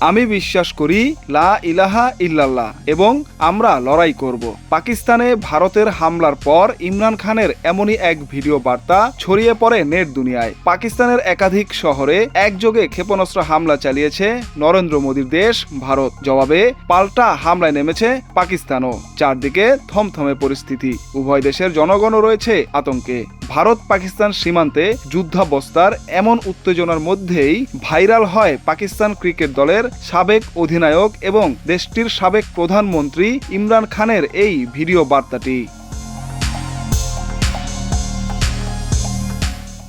আমি বিশ্বাস করি, লা ইলাহা ইল্লাল্লাহ, এবং আমরা লড়াই করব। পাকিস্তানে ভারতের হামলার পর ইমরান খানের এমনই এক ভিডিও বার্তা ছড়িয়ে পড়ে নেট দুনিয়ায়। পাকিস্তানের একাধিক শহরে একযোগে ক্ষেপণাস্ত্র হামলা চালিয়েছে নরেন্দ্র মোদীর দেশ, ভারত। জবাবে পাল্টা হামলায় নেমেছে পাকিস্তানও। চারদিকে থমথমে পরিস্থিতি। উভয় দেশের জনগণও রয়েছে আতঙ্কে। ভারত পাকিস্তান সীমান্তে যুদ্ধাবস্থার এমন উত্তেজনার মধ্যেই ভাইরাল হয় পাকিস্তান ক্রিকেট দলের সাবেক অধিনায়ক এবং দেশটির সাবেক প্রধানমন্ত্রী ইমরান খানের এই ভিডিও বার্তাটি।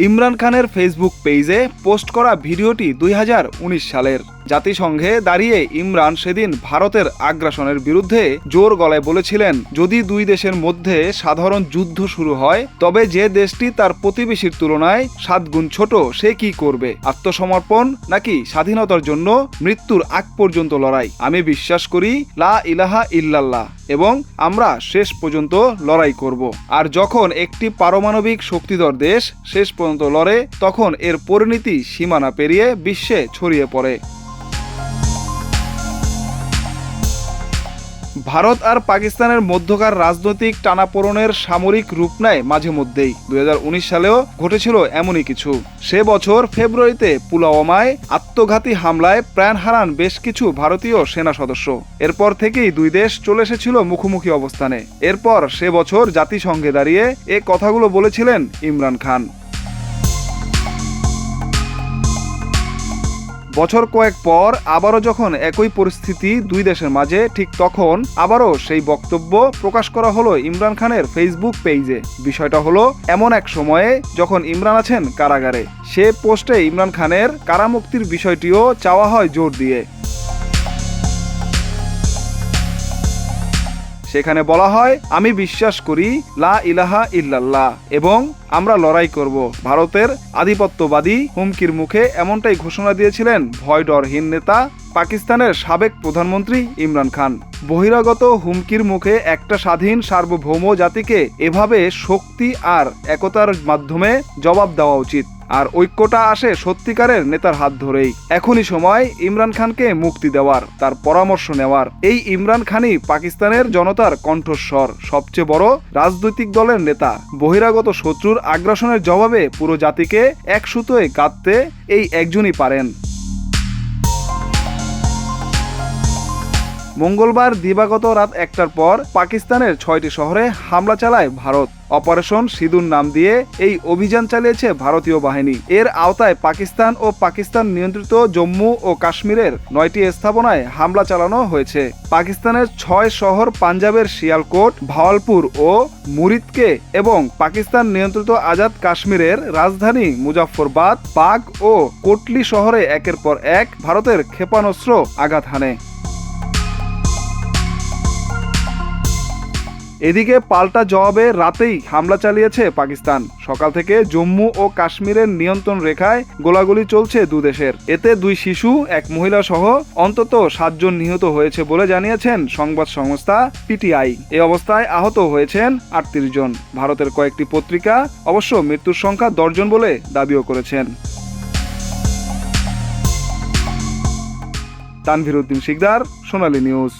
ইমরান খানের ফেসবুক পেজে পোস্ট করা ভিডিওটি দুই হাজার উনিশ সালের। জাতিসংঘে দাঁড়িয়ে ইমরান সেদিন ভারতের আগ্রাসনের বিরুদ্ধে জোর গলায় বলেছিলেন, যদি দুই দেশের মধ্যে সাধারণ যুদ্ধ শুরু হয়, তবে যে দেশটি তার প্রতিবেশীর তুলনায় সাত গুণ ছোট, সে কি করবে? আত্মসমর্পণ নাকি স্বাধীনতার জন্য মৃত্যুর আগ পর্যন্ত লড়াই? আমি বিশ্বাস করি, লা ইলাহা ইল্লাল্লাহ, এবং আমরা শেষ পর্যন্ত লড়াই করব। আর যখন একটি পারমাণবিক শক্তিধর দেশ শেষ পর্যন্ত লড়ে, তখন এর পরিণতি সীমানা পেরিয়ে বিশ্বে ছড়িয়ে পড়ে। ভারত আর পাকিস্তানের মধ্যকার রাজনৈতিক টানাপোড়নের সামরিক রূপ নেয় মাঝে মধ্যেই। দুই হাজার উনিশ সালেও ঘটেছিল এমনই কিছু। সে বছর ফেব্রুয়ারিতে পুলওয়ামায় আত্মঘাতী হামলায় প্রাণ হারান বেশ কিছু ভারতীয় সেনা সদস্য। এরপর থেকেই দুই দেশ চলে এসেছিল মুখোমুখি অবস্থানে। এরপর সে বছর জাতিসংঘে দাঁড়িয়ে এ কথাগুলো বলেছিলেন ইমরান খান। বছর কয়েক পর আবারও যখন একই পরিস্থিতি দুই দেশের মাঝে, ঠিক তখন আবারও সেই বক্তব্য প্রকাশ করা হলো ইমরান খানের ফেসবুক পেজে বিষয়টা হলো এমন এক সময়ে যখন ইমরান আছেন কারাগারে। সে পোস্টে ইমরান খানের কারামুক্তির বিষয়টিও চাওয়া হয় জোর দিয়ে। সেখানে বলা হয়, আমি বিশ্বাস করি, লা ইলাহা ইল্লাল্লাহ এবং আমরা লড়াই করব। ভারতের আধিপত্যবাদী হুমকির মুখে এমনটাই ঘোষণা দিয়েছিলেন ভয় ডরহীন নেতা পাকিস্তানের সাবেক প্রধানমন্ত্রী ইমরান খান। বহিরাগত হুমকির মুখে একটা স্বাধীন সার্বভৌম জাতিকে এভাবে শক্তি আর একতার মাধ্যমে জবাব দেওয়া উচিত। আর ঐক্যটা আসে সত্যিকারের নেতার হাত ধরেই। এখনই সময় ইমরান খানকে মুক্তি দেওয়ার, তার পরামর্শ নেওয়ার। এই ইমরান খানই পাকিস্তানের জনতার কণ্ঠস্বর, সবচেয়ে বড় রাজনৈতিক দলের নেতা। বহিরাগত শত্রুর আগ্রাসনের জবাবে পুরো জাতিকে এক সুতোয় কাঁদতে এই একজনই পারেন। মঙ্গলবার দিবাগত রাত একটার পর পাকিস্তানের ছয়টি শহরে হামলা চালায় ভারত। অপারেশন সিঁদুর নাম দিয়ে এই অভিযান চালিয়েছে ভারতীয় বাহিনী। এর আওতায় পাকিস্তান ও পাকিস্তান নিয়ন্ত্রিত জম্মু ও কাশ্মীরের নয়টি স্থাপনায় হামলা চালানো হয়েছে। পাকিস্তানের ছয় শহর পাঞ্জাবের শিয়ালকোট, ভাওয়ালপুর ও মুরিদকে এবং পাকিস্তান নিয়ন্ত্রিত আজাদ কাশ্মীরের রাজধানী মুজাফরবাদ পাক ও কোটলি শহরে একের পর এক ভারতের ক্ষেপণাস্ত্র আঘাত হানে। এদিকে পাল্টা জবাবে রাতেই হামলা চালিয়েছে পাকিস্তান। সকাল থেকে জম্মু ও কাশ্মীরের নিয়ন্ত্রণ রেখায় গোলাগুলি চলছে দুদেশের এতে দুই শিশু, এক মহিলা সহ অন্তত সাতজন নিহত হয়েছে বলে জানিয়েছেন সংবাদ সংস্থা পিটিআই। এ অবস্থায় আহত হয়েছেন আটত্রিশ জন। ভারতের কয়েকটি পত্রিকা অবশ্য মৃত্যুর সংখ্যা দশজন বলে দাবিও করেছেন। তানভীর উদ্দিন শিকদার, সোনালী নিউজ।